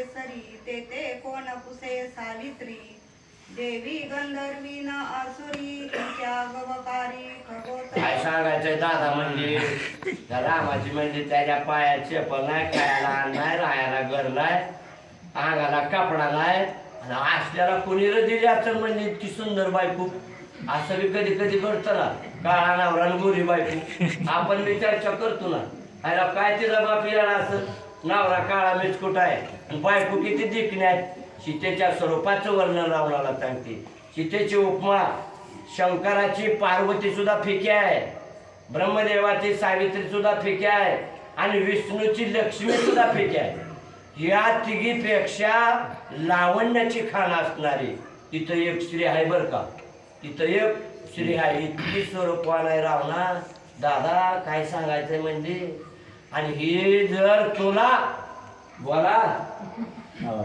केसरी ते कोण पुसे सावित्री. देवी गंधर्वी न असुरी तिच्या गवकारी खगोत काय सांगायचंय दादा म्हणजे? त्या रामाची म्हणजे त्याच्या पायात चेपल नाही खायला आणलाय राहायला घर नाही अंगाला कपडा नाही. आणि असल्याला कोणी दिली असेल म्हणजे इतकी सुंदर बायको. असं बी कधी कधी करतो ना काळा नवरा गोरी बायको. आपण बी चर्चा करतो ना. अरे काय तिला बाप येणार असं? नवरा काळा मिचकुट आहे? आणि बायको किती दिखणे आहेत? सीतेच्या स्वरूपाचं वर्णन रावणाला सांगते. सीतेची उपमा शंकराची पार्वती सुद्धा फिकी आहे. ब्रह्मदेवाची सावित्री सुद्धा फिकी आहे. आणि विष्णूची लक्ष्मी सुद्धा फिकी आहे. या तिघीपेक्षा लावण्याची खाण असणारी तिथं एक श्री आहे बर का? तिथं एक श्री आहे. इतकी स्वरूपवान आहे रावणा. दादा काय सांगायचंय म्हणजे? आणि हे जर तुला बोला.